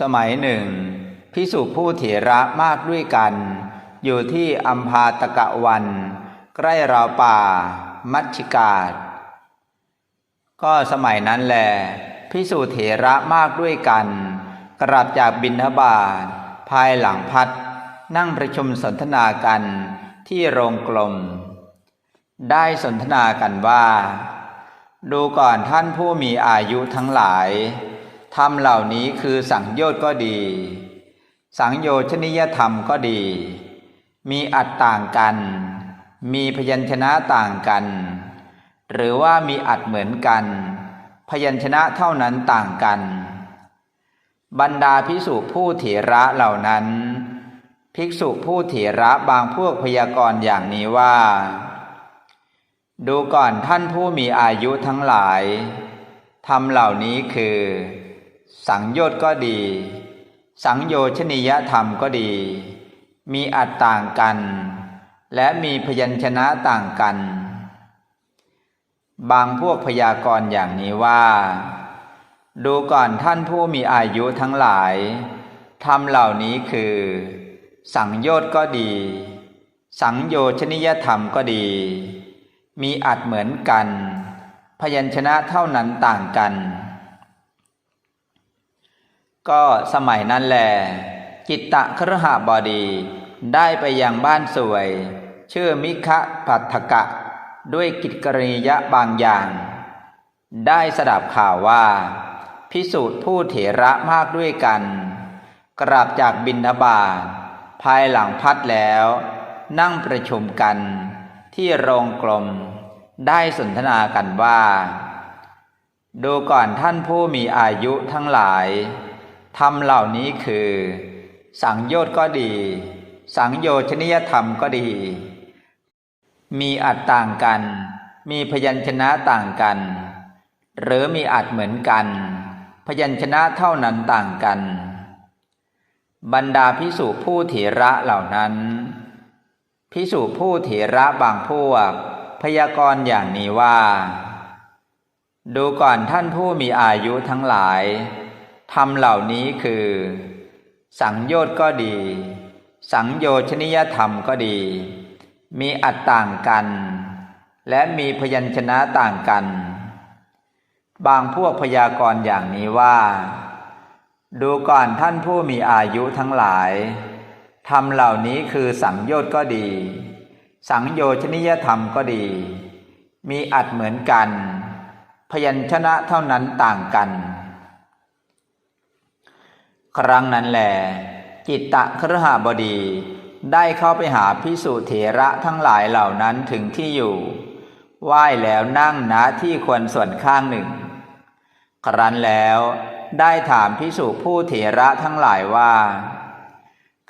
สมัยหนึ่ง พิสุผู้เถระมากด้วยกัน อยู่ที่อัมพาตกะวัน ใกล้ราวป่า มัชชิกาศก็สมัยนั้นแหลพิสุเถระมากด้วยกัน กลับจากบินทบาทภายหลังพัด นั่งประชุมสนทนากันที่โรงกลม ได้สนทนากันว่า ดูก่อนท่านผู้มีอายุทั้งหลาย ธรรมเหล่านี้คือสังโยชน์ก็ดี สังโยชนิยธรรมก็ดี มีอัดต่างกัน มีพยัญชนะต่างกัน หรือว่ามีอัดเหมือนกัน พยัญชนะเท่านั้นต่างกัน บรรดาภิกษุผู้เถระเหล่านั้น ภิกษุผู้เถระบางพวกพยากรณ์อย่างนี้ว่า ดูก่อนท่านผู้มีอายุทั้งหลายธรรมเหล่านี้คือ สังโยชน์ก็ดี สังโยชนิยธรรมก็ดี มีอัตต่างกัน และมีพยัญชนะต่างกัน บางพวกพยากรณ์อย่างนี้ว่า ดูก่อนท่านผู้มีอายุทั้งหลายธรรมเหล่านี้คือ สังโยชน์ก็ดี สังโยชนิยธรรมก็ดี มีอัดเหมือนกัน พยัญชนะเท่านั้นต่างกัน ก็สมัยนั้นแหลจิตตะครหบดีได้ไปยังบ้านสวย ชื่อมิคะปัทกะ ด้วยกิจกรณียะบางอย่าง ได้สดับข่าวว่า พิสูจน์ผู้เถระมากด้วยกัน กราบจากบินทบาทภายหลังพัดแล้ว นั่งประชุมกันที่โรงกลม ได้สนทนากันว่า ดูก่อนท่านผู้มีอายุทั้งหลาย ธรรมเหล่านี้คือ สังโยชน์ก็ดี สังโยชนิยธรรมก็ดี มีอัดต่างกัน มีพยัญชนะต่างกัน หรือมีอัดเหมือนกัน พยัญชนะเท่านั้นต่างกัน บรรดาพิสุผู้เถระเหล่านั้นพิสุผู้เถระบางพวก พยากรณ์อย่างนี้ว่า ดูก่อนท่านผู้มีอายุทั้งหลาย ธรรมเหล่านี้คือ สังโยชน์ก็ดี สังโยชนิยธรรมก็ดี มีอัดต่างกัน และมีพยัญชนะต่างกัน บางพวกพยากรณ์อย่างนี้ว่า ดูก่อนท่านผู้มีอายุทั้งหลายธรรมเหล่านี้คือสังโยชน์ก็ดี สังโยชนิยธรรมก็ดี มีอัดเหมือนกัน พยัญชนะเท่านั้นต่างกัน ครั้งนั้นแหลจิตตะครหบดี ได้เข้าไปหาพิสุเถระทั้งหลายเหล่านั้นถึงที่อยู่ไหว้แล้วนั่งณที่ควรส่วนข้างหนึ่ง ครั้นแล้วได้ถามพิสุผู้เถระทั้งหลายว่า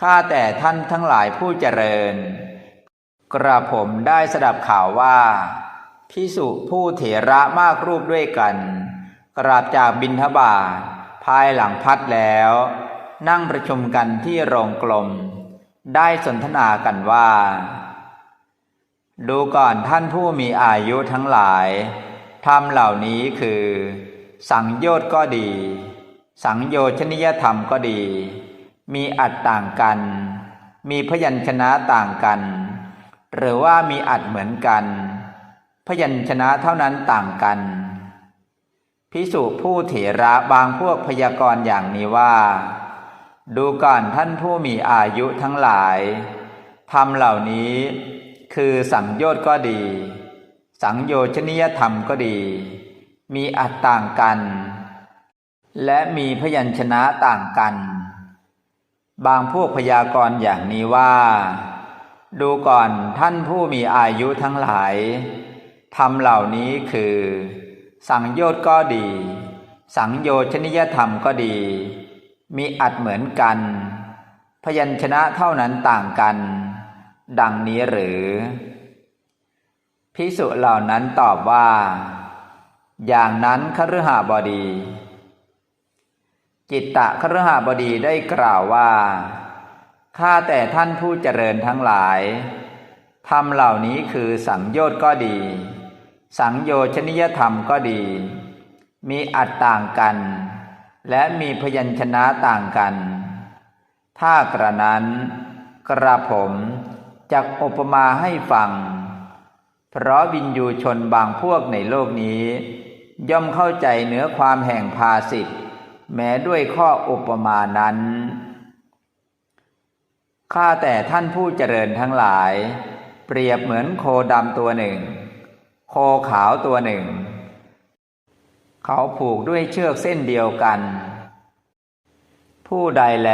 ข้าแต่ท่านทั้งหลายผู้เจริญ กระผมได้สดับข่าวว่าพิสุผู้เถระมากรูปด้วยกัน กราบจากบินทบาท ภายหลังพัดแล้ว นั่งประชุมกันที่โรงกลม ได้สนทนากันว่า ดูก่อนท่านผู้มีอายุทั้งหลายธรรมเหล่านี้คือ สังโยชน์ก็ดี สังโยชนิยธรรมก็ดี มีอัดต่างกัน มีพยัญชนะต่างกัน หรือว่ามีอัดเหมือนกัน พยัญชนะเท่านั้นต่างกัน พิสุผู้เถระบางพวกพยากรณ์อย่างนี้ว่า ดูก่อนท่านผู้มีอายุทั้งหลายธรรมเหล่านี้คือสังโยชน์ก็ดี สังโยชนิยธรรมก็ดี มีอัดต่างกัน และมีพยัญชนะต่างกัน บางพวกพยากรณ์อย่างนี้ว่า ดูก่อนท่านผู้มีอายุทั้งหลายธรรมเหล่านี้คือ สังโยชน์ก็ดี สังโยชนิยธรรมก็ดี มีอัดเหมือนกัน พยัญชนะเท่านั้นต่างกัน ดังนี้หรือ พิสุเหล่านั้นตอบว่า อย่างนั้นคฤหบดี จิตตะคฤหบดีได้กล่าวว่าข้าแต่ท่านผู้เจริญทั้งหลายธรรมเหล่านี้คือสังโยชน์ก็ดี สังโยชนิยธรรมก็ดี มีอัดต่างกัน และมีพยัญชนะต่างกัน ถ้ากระนั้นกระผมจักอุปมาให้ฟัง เพราะวินยูชนบางพวกในโลกนี้ ย่อมเข้าใจเนื้อความแห่งภาสิทธแม้ด้วยข้ออุปมานั้น ข้าแต่ท่านผู้เจริญทั้งหลาย เปรียบเหมือนโคดำตัวหนึ่ง โคขาวตัวหนึ่ง เขาผูกด้วยเชือกเส้นเดียวกัน ผู้ใดแล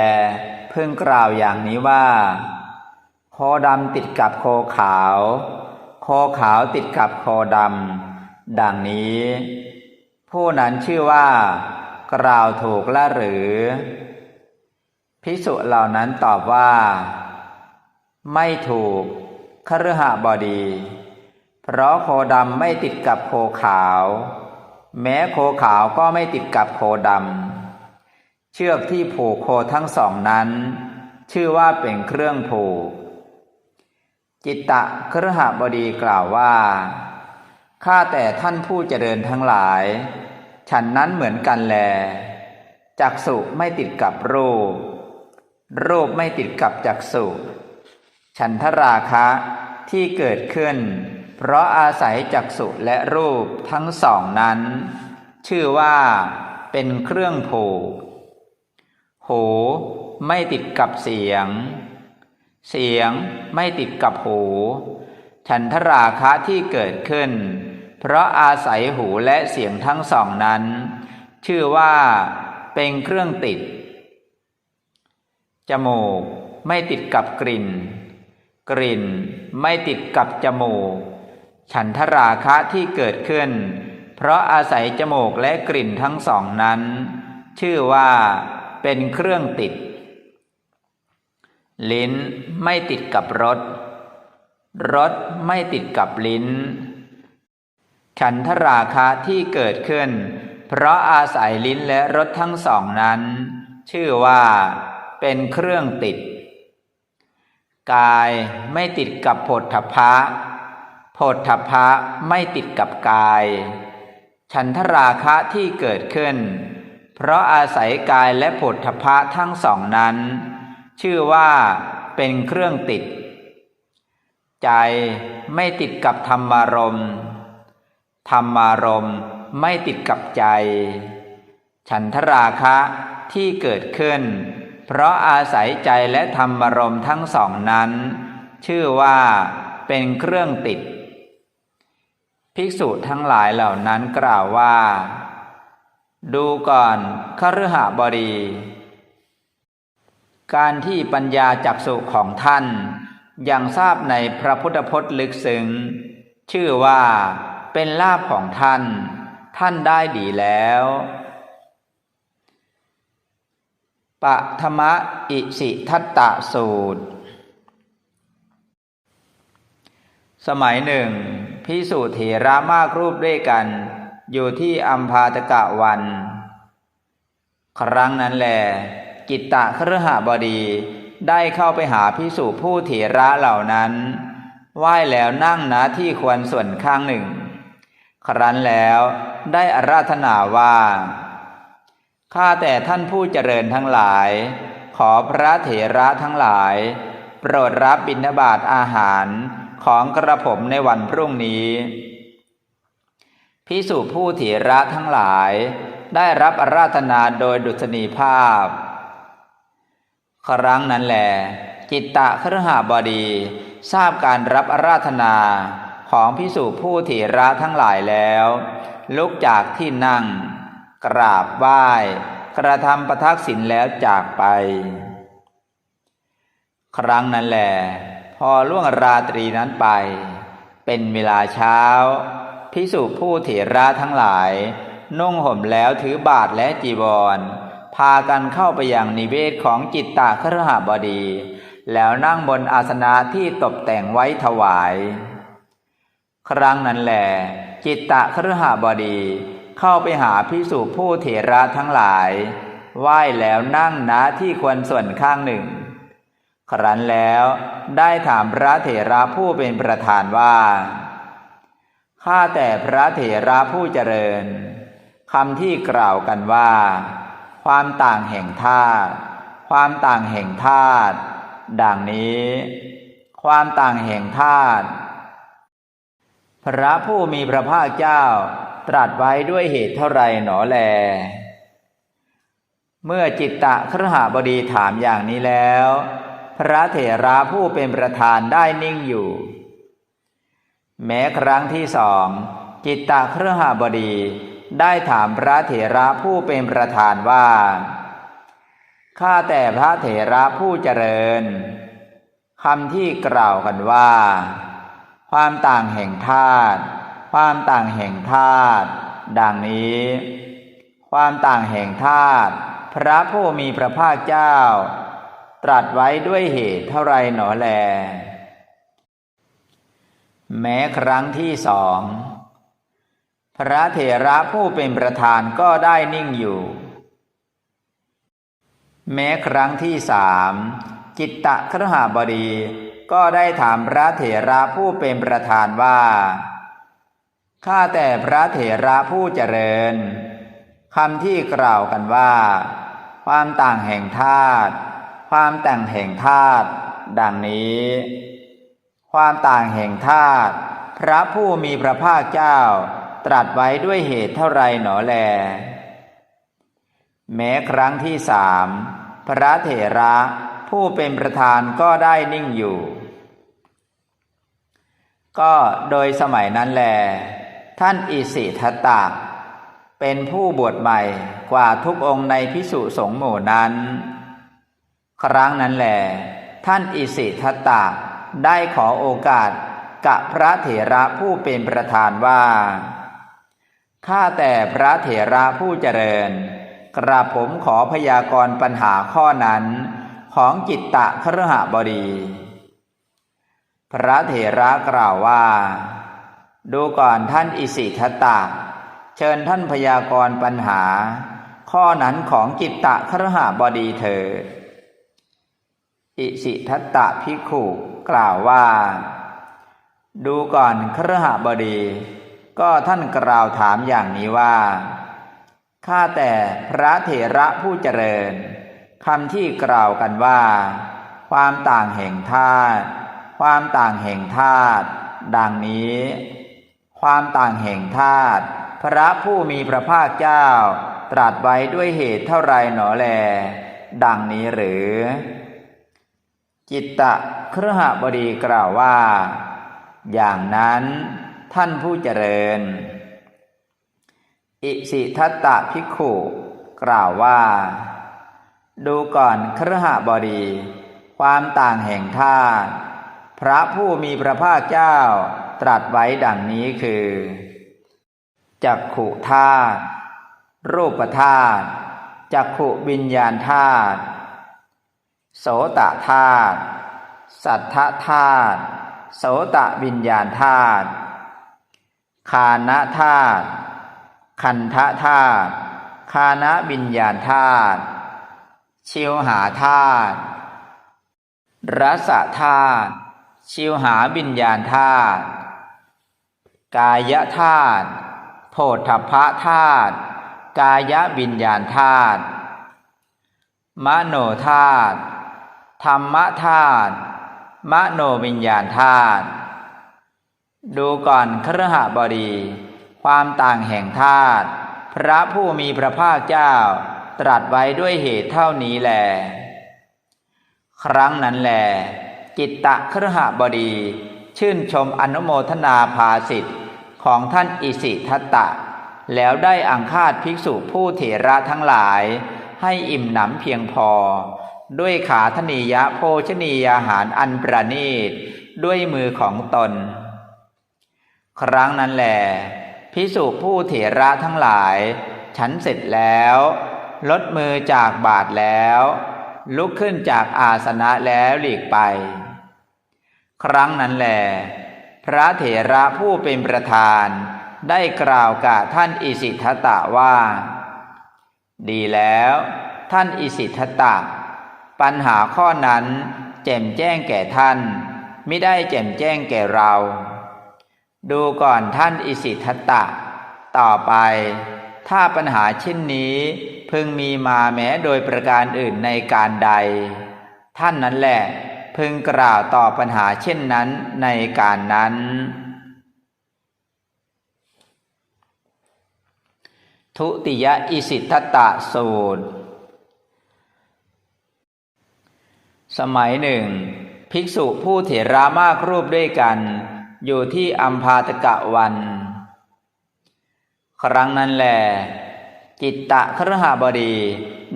เพิ่งกล่าวอย่างนี้ว่าโคดำติดกับโคขาวโคขาวติดกับโคดำดังนี้ ผู้นั้นชื่อว่า กล่าวถูกละหรือ พิสุเหล่านั้นตอบว่า ไม่ถูกคฤหบดี เพราะโคดำไม่ติดกับโคขาว แม้โคขาวก็ไม่ติดกับโคดำเชือกที่ผูกโคทั้งสองนั้น ชื่อว่าเป็นเครื่องผูก จิตตะคฤหบดีกล่าวว่าข้าแต่ท่านผู้เจริญทั้งหลาย ฉันนั้นเหมือนกันแลจักสุไม่ติดกับรูป รูปไม่ติดกับจักสุฉันทราคะที่เกิดขึ้น เพราะอาศัยจักสุและรูปทั้งสองนั้น ชื่อว่าเป็นเครื่องผูกหูไม่ติดกับเสียง เสียงไม่ติดกับหู ฉันทราคะที่เกิดขึ้น เพราะอาศัยหูและเสียงทั้งสองนั้น ชื่อว่าเป็นเครื่องติด จมูกไม่ติดกับกลิ่น กลิ่นไม่ติดกับจมูก ฉันทราคะที่เกิดขึ้น เพราะอาศัยจมูกและกลิ่นทั้งสองนั้น ชื่อว่าเป็นเครื่องติด ลิ้นไม่ติดกับรสรสไม่ติดกับลิ้น ฉันทราคะที่เกิดขึ้น เพราะอาศัยลิ้นและรสทั้งสองนั้น ชื่อว่าเป็นเครื่องติด กายไม่ติดกับผฏฐัพพะ โผฏฐัพะไม่ติดกับกาย ฉันทราคะที่เกิดขึ้น เพราะอาศัยกายและโผฏฐัพะทั้งสองนั้น ชื่อว่าเป็นเครื่องติด ใจไม่ติดกับธรรมารมธรรมารมไม่ติดกับใจ ฉันทราคะที่เกิดขึ้น เพราะอาศัยใจและธรรมารมทั้งสองนั้น ชื่อว่าเป็นเครื่องติด ภิกษุทั้งหลายเหล่านั้นกล่าวว่า ดูก่อนคฤหบดี การที่ปัญญาจักสุของท่านยังทราบในพระพุทธพจน์ลึกซึ้ง ชื่อว่าเป็นลาภของท่าน ท่านได้ดีแล้วปะธรรมะอิสิทัตตะสูตร สมัยหนึ่ง พิสุเถระมากรูปด้วยกัน อยู่ที่อัมพาตกะวัน ครั้งนั้นแหลกิตตะครหบดีได้เข้าไปหาพิสุผู้เถระเหล่านั้นไหว้แล้วนั่งณที่ควรส่วนข้างหนึ่ง ครั้นแล้วได้อาราธนาว่าข้าแต่ท่านผู้เจริญทั้งหลาย ขอพระเถระทั้งหลาย โปรดรับบิณฑบาตอาหาร ของกระผมในวันพรุ่งนี้พิสุผู้เถระทั้งหลาย ได้รับอาราธนาโดยดุษณีภาพ ครั้งนั้นแหลจิตตะครหบดี ทราบการรับอาราธนาของพิสุผู้เถระทั้งหลายแล้ว ลุกจากที่นั่ง กราบไหว้ กระทำประทักษิณแล้วจากไป ครั้งนั้นแหล พอล่วงราตรีนั้นไป เป็นเวลาเช้าพิสุผู้เถระทั้งหลาย นุ่งห่มแล้วถือบาทและจีวร พากันเข้าไปยังนิเวศของจิตตาครหบดี แล้วนั่งบนอาสนะที่ตกแต่งไว้ถวาย ครั้งนั้นแหลจิตตะครหบดี เข้าไปหาพิสุผู้เถระทั้งหลายไหว้แล้วนั่งณที่ควรส่วนข้างหนึ่ง ครั้นแล้วได้ถามพระเถระผู้เป็นประธานว่า ข้าแต่พระเถระผู้เจริญคำที่กล่าวกันว่า ความต่างแห่งธาตุความต่างแห่งธาตุดังนี้ ความต่างแห่งธาตุพระผู้มีพระภาคเจ้าตรัสไว้ด้วยเหตุเท่าไรหนอแล เมื่อจิตตะครหาบดีถามอย่างนี้แล้ว พระเถระผู้เป็นประธานได้นิ่งอยู่ แม้ครั้งที่สองจิตตะครหบดีได้ถามพระเถระผู้เป็นประธานว่า ข้าแต่พระเถระผู้เจริญคำที่กล่าวกันว่า ความต่างแห่งธาตุความต่างแห่งธาตุดังนี้ ความต่างแห่งธาตุพระผู้มีพระภาคเจ้า ตรัสไว้ด้วยเหตุเท่าไรหนอแล แม้ครั้งที่สอง พระเถระผู้เป็นประธานก็ได้นิ่งอยู่ แม้ครั้งที่สามจิตตะครหบดีก็ได้ถามพระเถระผู้เป็นประธานว่า ข้าแต่พระเถระผู้เจริญคำที่กล่าวกันว่า ความต่างแห่งธาตุ ความแต่งแห่งธาตุดังนี้ ความต่างแห่งธาตุพระผู้มีพระภาคเจ้า ตรัสไว้ด้วยเหตุเท่าไรหนอแล แม้ครั้งที่สามพระเถระผู้เป็นประธานก็ได้นิ่งอยู่ ก็โดยสมัยนั้นแล ท่านอิสิทัตตะเป็นผู้บวชใหม่กว่าทุกองค์ในพิสุสงฆ์หมู่นั้น ครั้งนั้นแหลท่านอิสิทัตตะได้ขอโอกาสกับพระเถระผู้เป็นประธานว่า ข้าแต่พระเถระผู้เจริญ กระผมขอพยากรณ์ปัญหาข้อนั้น ของจิตตะครหบดี พระเถระกล่าวว่า ดูก่อนท่านอิสิทัตตะ เชิญท่านพยากรณ์ปัญหา ข้อนั้นของจิตตะครหบดีเถิด อิสิทัตตะพิขุกล่าวว่า ดูก่อนครหบดี ก็ท่านกล่าวถามอย่างนี้ว่า ข้าแต่พระเถระผู้เจริญคำที่กล่าวกันว่า ความต่างแห่งธาตุความต่างแห่งธาตุดังนี้ ความต่างแห่งธาตุพระผู้มีพระภาคเจ้า ตรัสไว้ด้วยเหตุเท่าไรหนอแล ดังนี้หรือ จิตตะเครหบดีกล่าวว่า อย่างนั้นท่านผู้เจริญ อิสิทัตตะภิกขุกล่าวว่า ดูก่อนเครหบดี ความต่างแห่งธาตุพระผู้มีพระภาคเจ้าตรัสไว้ดังนี้คือจักขุธาตุรูปธาตุจักขุวิญญาณธาตุ โสตธาตุสัทธธาตุโสตวิญญาณธาตุคานะธาตุคันธธาตุคานะวิญญาณธาตุชิวหาธาตุรสธาตุชิวหาวิญญาณธาตุกายธาตุโพธพะธาตุกายวิญญาณธาตุมโนธาตุ ธรรมธาตุมโนวิญญาณธาตุดูก่อนครหบดี ความต่างแห่งธาตุพระผู้มีพระภาคเจ้า ตรัสไว้ด้วยเหตุเท่านี้แลครั้งนั้นแลจิตตะครหบดี ชื่นชมอนุโมทนาภาสิทธิ์ของท่านอิสิทัตตะ แล้วได้อังคาดภิกษุผู้เถระทั้งหลาย ให้อิ่มหนำเพียงพอ ด้วยขาธนียะโภชนียาหารอันประณีต ด้วยมือของตน ครั้งนั้นแหลพิสุผู้เถระทั้งหลาย ฉันเสร็จแล้ว ลดมือจากบาทแล้ว ลุกขึ้นจากอาสนะแล้วหลีกไป ครั้งนั้นแหลพระเถระผู้เป็นประธาน ได้กล่าวกับท่านอิสิทัตะว่า ดีแล้ว ท่านอิสิทัตตะ ปัญหาข้อนั้น แจ่มแจ้งแก่ท่าน ไม่ได้แจ่มแจ้งแก่เรา ดูก่อนท่านอิสิทัตตะ ต่อไป ถ้าปัญหาเช่นนี้ พึงมีมาแม้โดยประการอื่นในการใด ท่านนั้นแหละ พึงกล่าวต่อปัญหาเช่นนั้นในการนั้นทุติยอิสิทธตะสูตร สมัยหนึ่ง ภิกษุผู้เถรามากรูปด้วยกัน อยู่ที่อัมพาตกะวัน ครั้งนั้นแหลจิตตะครหบดี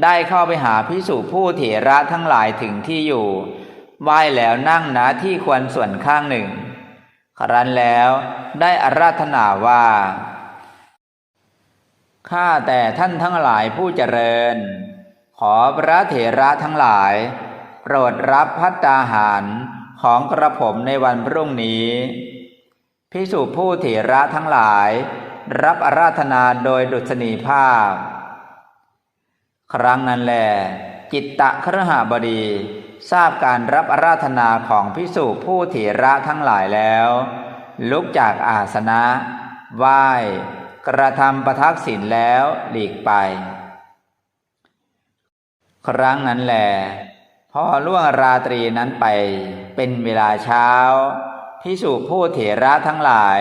ได้เข้าไปหาภิกษุผู้เถระทั้งหลายถึงที่อยู่ไหว้แล้วนั่งณที่ควรส่วนข้างหนึ่ง ครั้นแล้วได้อาราธนาว่าข้าแต่ท่านทั้งหลายผู้เจริญ ขอพระเถระทั้งหลาย โปรดรับพัตตาหารของกระผมในวันพรุ่งนี้พิสุผู้เถระทั้งหลาย รับอาราธนาโดยดุษณีภาพ ครั้งนั้นแหลจิตตะครหบดี ทราบการรับอาราธนาของพิสุผู้เถระทั้งหลายแล้ว ลุกจากอาสนะไหว้กระทำประทักษิณแล้วหลีกไป ครั้งนั้นแหล พอล่วงราตรีนั้นไปเป็นเวลาเช้าพิสุผู้เถระทั้งหลาย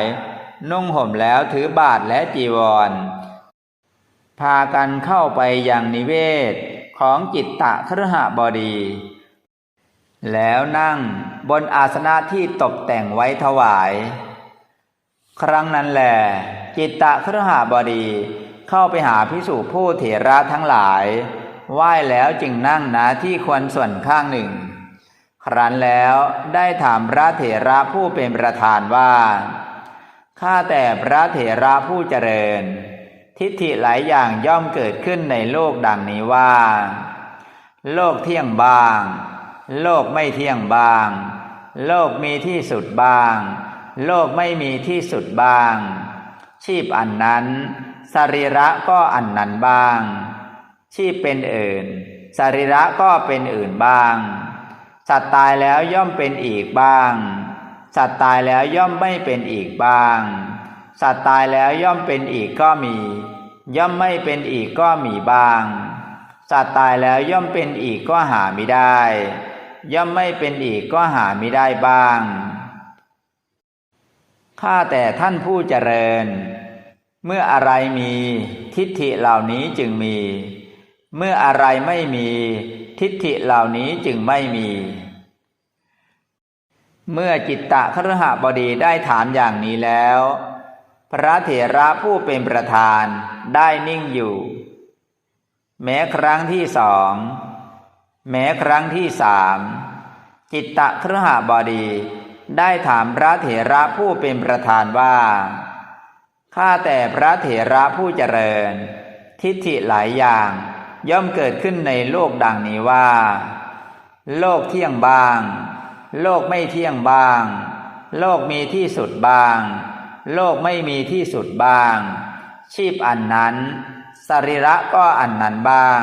นุ่งห่มแล้วถือบาทและจีวร พากันเข้าไปยังนิเวศของจิตตะครหบดี แล้วนั่งบนอาสนะที่ตกแต่งไว้ถวาย ครั้งนั้นแหลจิตตะครหบดีเข้าไปหาพิสุผู้เถระทั้งหลาย ไหว้แล้วจึงนั่งณที่ควรส่วนข้างหนึ่ง ครั้นแล้วได้ถามพระเถระผู้เป็นประธานว่า ข้าแต่พระเถระผู้เจริญ ทิฏฐิหลายอย่างย่อมเกิดขึ้นในโลกดังนี้ว่า โลกเที่ยงบ้าง โลกไม่เที่ยงบ้าง โลกมีที่สุดบ้าง โลกไม่มีที่สุดบ้าง ชีพอันนั้น สรีระก็อันนั้นบ้าง ชีพเป็นอื่นสรีระก็เป็นอื่นบ้าง สัตว์ตายแล้วย่อมเป็นอีกบ้าง สัตว์ตายแล้วย่อมไม่เป็นอีกบ้าง สัตว์ตายแล้วย่อมเป็นอีกก็มี ย่อมไม่เป็นอีกก็มีบ้าง สัตว์ตายแล้วย่อมเป็นอีกก็หาไม่ได้ ย่อมไม่เป็นอีกก็หาไม่ได้บ้าง ข้าแต่ท่านผู้เจริญ เมื่ออะไรมีทิฏฐิเหล่านี้จึงมี เมื่ออะไรไม่มีทิฏฐิเหล่านี้จึงไม่มี เมื่อจิตตะครหบดีได้ถามอย่างนี้แล้ว พระเถระผู้เป็นประธานได้นิ่งอยู่ แม้ครั้งที่สอง แม้ครั้งที่สาม จิตตะครหบดีได้ถามพระเถระผู้เป็นประธานว่า ข้าแต่พระเถระผู้เจริญ ทิฏฐิหลายอย่าง ย่อมเกิดขึ้นในโลกดังนี้ว่า โลกเที่ยงบาง โลกไม่เที่ยงบาง โลกมีที่สุดบาง โลกไม่มีที่สุดบาง ชีพอันนั้น สรีระก็อันนั้นบ้าง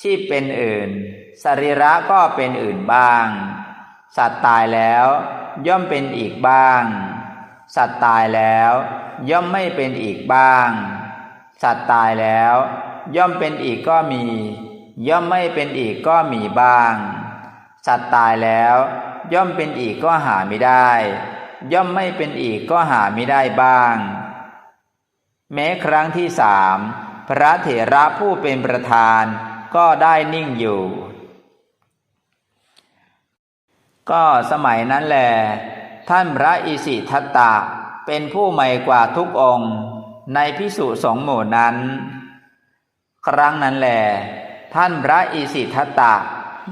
ชีพเป็นอื่น สรีระก็เป็นอื่นบ้าง สัตว์ตายแล้วย่อมเป็นอีกบ้าง สัตว์ตายแล้ว ย่อมไม่เป็นอีกบ้าง สัตว์ตายแล้ว ย่อมเป็นอีกก็มี ย่อมไม่เป็นอีกก็มีบ้าง สัตว์ตายแล้ว ย่อมเป็นอีกก็หาไม่ได้ ย่อมไม่เป็นอีกก็หาไม่ได้บ้าง แม้ครั้งที่สามพระเถระผู้เป็นประธานก็ได้นิ่งอยู่ ก็สมัยนั้นแหลท่านพระอิสิทัตตะเป็นผู้ใหม่กว่าทุกองค์ ในพิสุสงหมู่นั้น ครั้งนั้นแหลท่านพระอิสิทัตตะ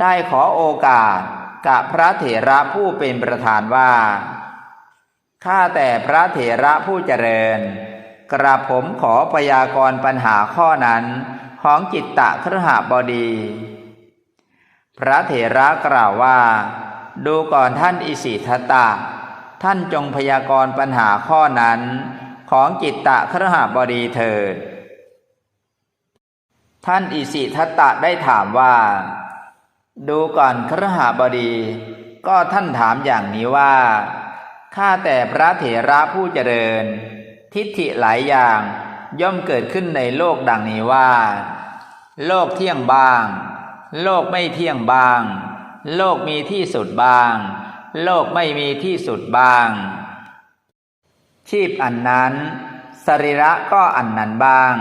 ได้ขอโอกาสกับพระเถระผู้เป็นประธานว่าข้าแต่พระเถระผู้เจริญ กระผมขอพยากรณ์ปัญหาข้อนั้นของจิตตะครหบดี พระเถระกล่าวว่า ดูก่อนท่านอิสิทตะ ท่านจงพยากรณ์ปัญหาข้อนั้น ของจิตตะครหบดีเถิด ท่านอิสิทัตตะได้ถามว่า ดูก่อนครหบดี ก็ท่านถามอย่างนี้ว่าข้าแต่พระเถระผู้เจริญ ทิฏฐิหลายอย่างย่อมเกิดขึ้นในโลกดังนี้ว่า โลกเที่ยงบ้าง โลกไม่เที่ยงบ้าง โลกมีที่สุดบ้าง โลกไม่มีที่สุดบ้าง ชีพอันนั้น สรีระก็อันนั้นบ้าง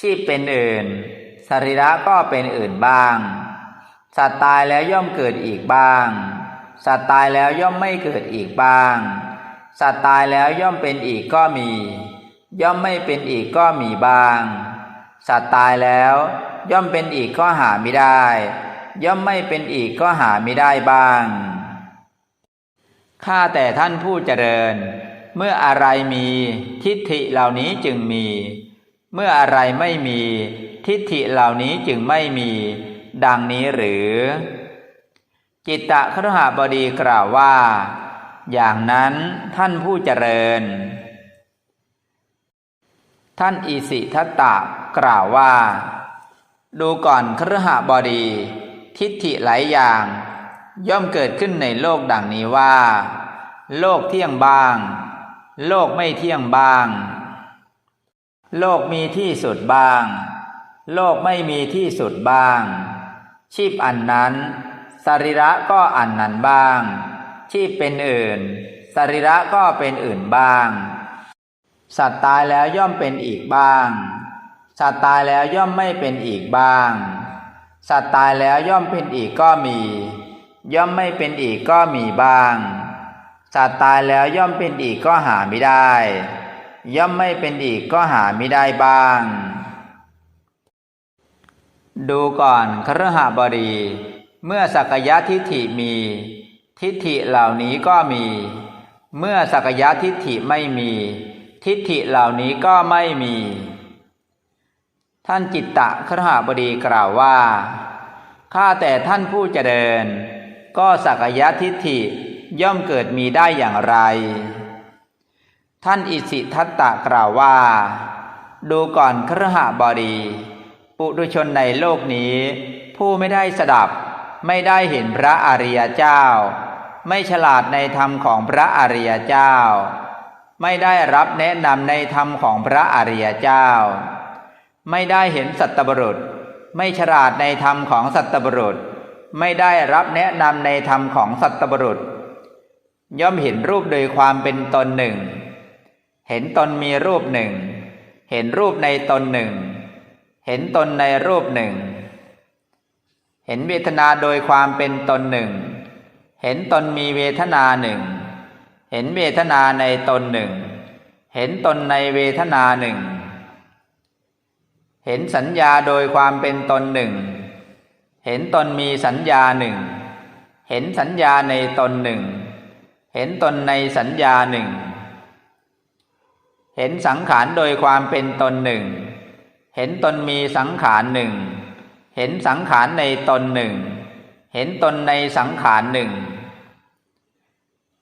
ชีพเป็นอื่น สรีระก็เป็นอื่นบ้าง สัตว์ตายแล้วย่อมเกิดอีกบ้าง สัตว์ตายแล้วย่อมไม่เกิดอีกบ้าง สัตว์ตายแล้วย่อมเป็นอีกก็มี ย่อมไม่เป็นอีกก็มีบ้าง สัตว์ตายแล้วย่อมเป็นอีกก็หาไม่ได้ ย่อมไม่เป็นอีกก็หาไม่ได้บ้าง ข้าแต่ท่านผู้เจริญ เมื่ออะไรมีทิฏฐิเหล่านี้จึงมี เมื่ออะไรไม่มี ทิฏฐิเหล่านี้จึงไม่มี ดังนี้หรือ จิตตะครหบดีกล่าวว่า อย่างนั้นท่านผู้เจริญ ท่านอิสิทัตตะกล่าวว่า ดูก่อนครหบดี ทิฏฐิหลายอย่าง ย่อมเกิดขึ้นในโลกดังนี้ว่า โลกเที่ยงบ้าง โลกไม่เที่ยงบ้าง โลกมีที่สุดบ้าง โลกไม่มีที่สุดบ้าง ชีพอันนั้นสรีระก็อันนั้นบ้าง ชีพเป็นอื่นสรีระก็เป็นอื่นบ้าง สัตว์ตายแล้วย่อมเป็นอีกบ้าง สัตว์ตายแล้วย่อมไม่เป็นอีกบ้าง สัตว์ตายแล้วย่อมเป็นอีกก็มี ย่อมไม่เป็นอีกก็มีบ้าง สัตว์ตายแล้วย่อมเป็นอีกก็หาไม่ได้ ย่อมไม่เป็นอีกก็หาไม่ได้บ้าง ดูก่อนครหบดี เมื่อสักยะทิฏฐิมี ทิฏฐิเหล่านี้ก็มี เมื่อสักยะทิฏฐิไม่มี ทิฏฐิเหล่านี้ก็ไม่มี ท่านจิตตะครหบดีกล่าวว่าข้าแต่ท่านผู้เจริญ ก็สักยะทิฏฐิย่อมเกิดมีได้อย่างไร ท่านอิสิทัตตะกล่าวว่า ดูก่อนครหบดี ปุถุชนในโลกนี้ ผู้ไม่ได้สดับ ไม่ได้เห็นพระอริยเจ้า ไม่ฉลาดในธรรมของพระอริยเจ้า ไม่ได้รับแนะนำในธรรมของพระอริยเจ้า ไม่ได้เห็นสัตบรุษ ไม่ฉลาดในธรรมของสัตบรุษ ไม่ได้รับแนะนำในธรรมของสัตบรุษ ย่อมเห็นรูปโดยความเป็นตนหนึ่ง เห็นตนมีรูปหนึ่ง เห็นรูปในตนหนึ่ง เห็นตนในรูปหนึ่ง เห็นเวทนาโดยความเป็นตนหนึ่ง เห็นตนมีเวทนาหนึ่ง เห็นเวทนาในตนหนึ่ง เห็นตนในเวทนาหนึ่ง เห็นสัญญาโดยความเป็นตนหนึ่ง เห็นตนมีสัญญาหนึ่ง เห็นสัญญาในตนหนึ่ง เห็นตนในสัญญาหนึ่ง เห็นสังขารโดยความเป็นตนหนึ่ง เห็นตนมีสังขารหนึ่ง เห็นสังขารในตนหนึ่ง เห็นตนในสังขารหนึ่ง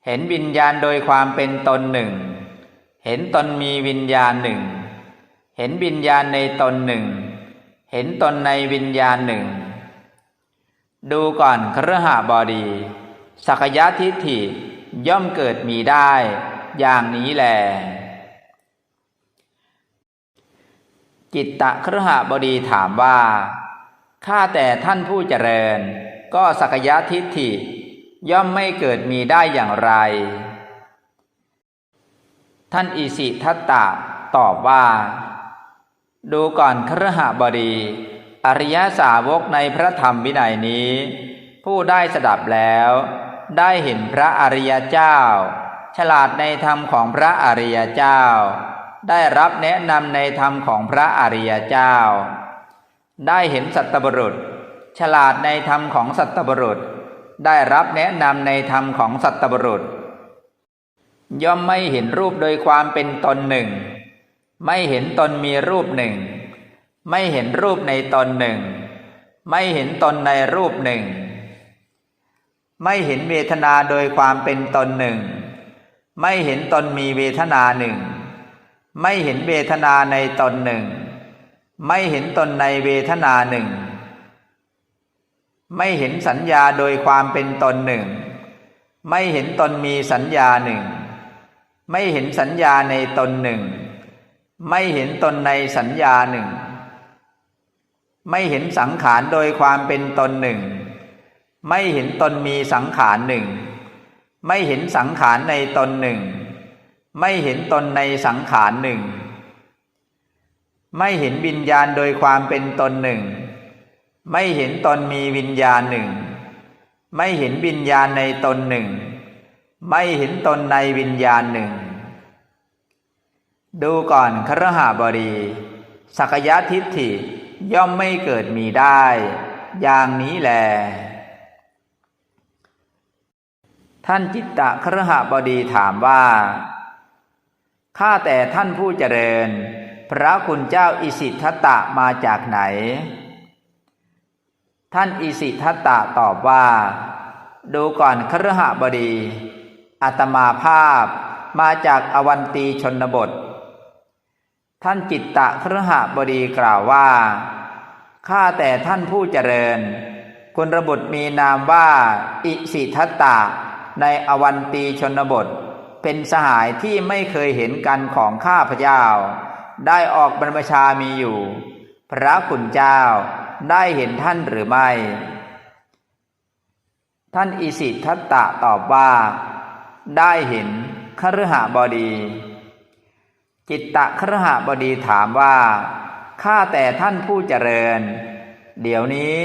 เห็นวิญญาณโดยความเป็นตนหนึ่ง เห็นตนมีวิญญาณหนึ่ง เห็นวิญญาณในตนหนึ่ง เห็นตนในวิญญาณหนึ่ง ดูก่อนครหบดี สักยะทิฏฐิย่อมเกิดมีได้ อย่างนี้แหละ จิตตะครหบดีถามว่า ข้าแต่ท่านผู้เจริญ ก็สักยะทิฏฐิ ย่อมไม่เกิดมีได้อย่างไร ท่านอิสิทัตตะตอบว่า ดูก่อนครหบดี อริยสาวกในพระธรรมวินัยนี้ ผู้ได้สดับแล้ว ได้เห็นพระอริยเจ้า ฉลาดในธรรมของพระอริยเจ้า ได้รับแนะนำในธรรมของพระอริยเจ้า ได้เห็นสัตบุรุษ ฉลาดในธรรมของสัตบุรุษ ได้รับแนะนำในธรรมของสัตบุรุษ ย่อมไม่เห็นรูปโดยความเป็นตนหนึ่ง ไม่เห็นตนมีรูปหนึ่ง ไม่เห็นรูปในตนหนึ่ง ไม่เห็นตนในรูปหนึ่ง ไม่เห็นเวทนาโดยความเป็นตนหนึ่ง ไม่เห็นตนมีเวทนาหนึ่ง ไม่เห็นเวทนาในตนหนึ่ง ไม่เห็นตนในเวทนาหนึ่ง ไม่เห็นสัญญาโดยความเป็นตนหนึ่ง ไม่เห็นตนมีสัญญาหนึ่ง ไม่เห็นสัญญาในตนหนึ่ง ไม่เห็นตนในสัญญาหนึ่ง ไม่เห็นสังขารโดยความเป็นตนหนึ่ง ไม่เห็นตนมีสังขารหนึ่ง ไม่เห็นสังขารในตนหนึ่ง ไม่เห็นตนในสังขารหนึ่ง ไม่เห็นวิญญาณโดยความเป็นตนหนึ่ง ไม่เห็นตนมีวิญญาณหนึ่ง ไม่เห็นวิญญาณในตนหนึ่ง ไม่เห็นตนในวิญญาณหนึ่ง ดูก่อนครหาบดีสักยะทิฏฐิย่อมไม่เกิดมีได้ อย่างนี้แลท่านจิตตะครหบดีถามว่า ข้าแต่ท่านผู้เจริญ พระคุณเจ้าอิสิทธัตะมาจากไหน ท่านอิสิทธัตตะตอบว่า ดูก่อนครหบดีอาตมาภาพมาจากอวันตีชนบท ท่านจิตตะครหบดีกล่าวว่าข้าแต่ท่านผู้เจริญคุณระบุตรมีนามว่า อิสิทัตตะ ในอวันตีชนบท เป็นสหายที่ไม่เคยเห็นกันของข้าพเจ้า ได้ออกบรรพชามีอยู่ พระคุณเจ้าได้เห็นท่านหรือไม่ ท่านอิสิทัตตะตอบว่า ได้เห็นคฤหบดี จิตตะครหบดีถามว่าข้าแต่ท่านผู้เจริญ เดี๋ยวนี้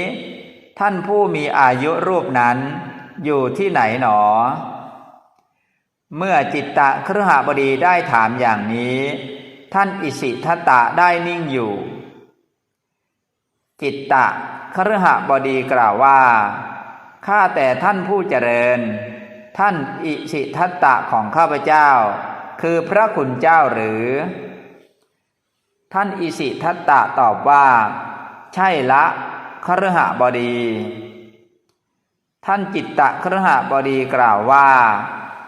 ท่านผู้มีอายุรูปนั้น อยู่ที่ไหนหนอ เมื่อจิตตะเครหบดีได้ถามอย่างนี้ ท่านอิสิทตะได้นิ่งอยู่ จิตตะเครหบดีกล่าวว่าข้าแต่ท่านผู้เจริญ ท่านอิสิทัตตะของข้าพเจ้า คือพระคุณเจ้าหรือ ท่านอิสิทัตตะตอบว่า ใช่ละครหบดี ท่านจิตตะครหบดีกล่าวว่า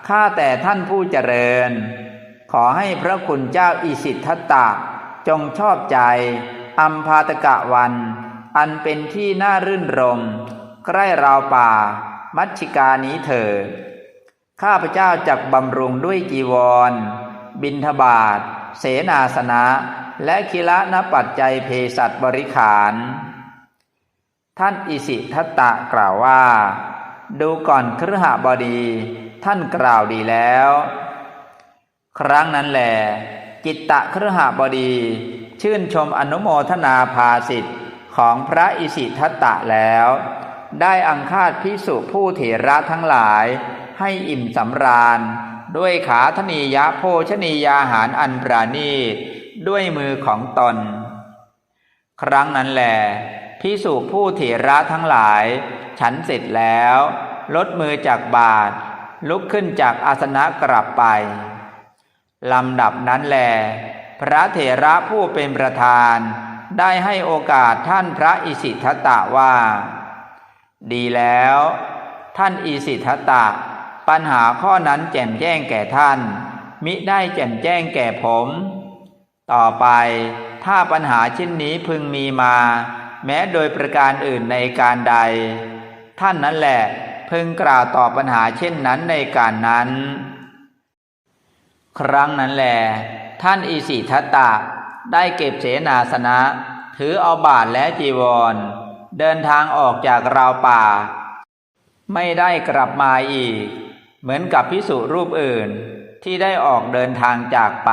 ข้าแต่ท่านผู้เจริญ ขอให้พระคุณเจ้าอิสิทัตตะ จงชอบใจอัมพาตกะวัน อันเป็นที่น่ารื่นรม ใกล้ราวป่า มัชชิกานี้เถิดข้าพเจ้าจักบำรุงด้วยจีวร บินทบาท เสนาสนะ และคิละนปัจจัยเพสัตบริขาร ท่านอิสิทัตตะกล่าวว่า ดูก่อนครหบดี ท่านกล่าวดีแล้ว ครั้งนั้นแหลจิตตะครหบดี ชื่นชมอนุโมทนาภาสิทธิ์ของพระอิสิทัตตะแล้ว ได้อังคาดพิสุผู้เถระทั้งหลาย ให้อิ่มสำราญ ด้วยขาธนียะโภชนียาหารอันปราณีตด้วยมือของตน ครั้งนั้นแหลพิสุผู้เถระทั้งหลาย ฉันเสร็จแล้ว ลดมือจากบาท ลุกขึ้นจากอาสนะกลับไปลำดับนั้นแล พระเถระผู้เป็นประธาน ได้ให้โอกาสท่านพระอิสิทธตะว่า ดีแล้ว ท่านอิสิทธตะ ปัญหาข้อนั้นแจ่มแจ้งแก่ท่าน มิได้แจ่มแจ้งแก่ผม ต่อไปถ้าปัญหาเช่นนี้พึงมีมา แม้โดยประการอื่นในการใด ท่านนั้นแหละ พึงกล่าวตอบปัญหาเช่นนั้นในการนั้น ครั้งนั้นแหลท่านอิสิทัตตะ ได้เก็บเสนาสนะ ถือเอาบาทและจีวร เดินทางออกจากราวป่า ไม่ได้กลับมาอีก เหมือนกับพิสุรูปอื่นที่ได้ออกเดินทางจากไป